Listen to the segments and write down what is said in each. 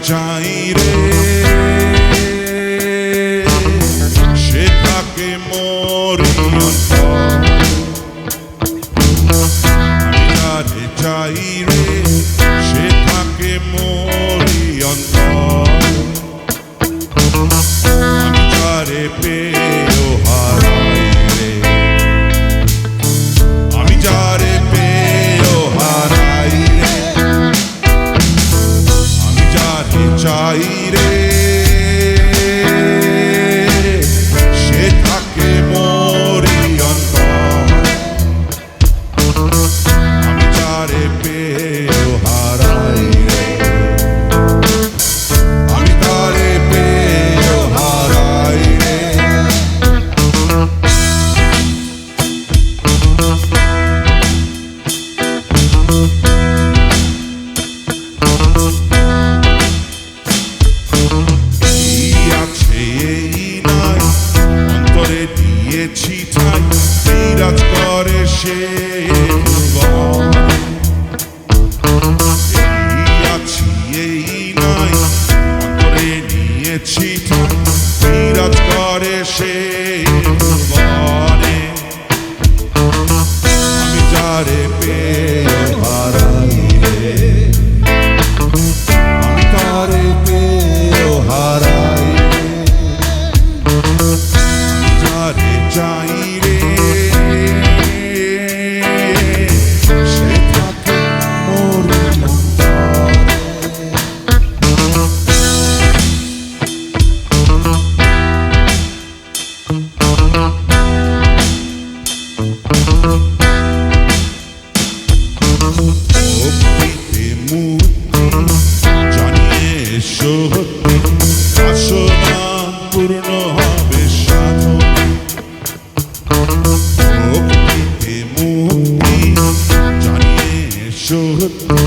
jai re যাই রে সে থাকে মোর জানিয়ে সত্যি আসল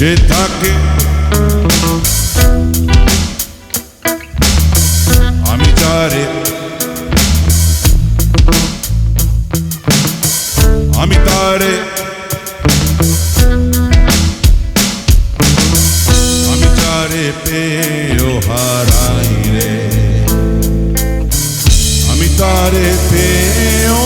সে থাকে। আমি তারে আমি তারে আমি তারে পেয়েও হারাই রে। আমি তারে পেয়েও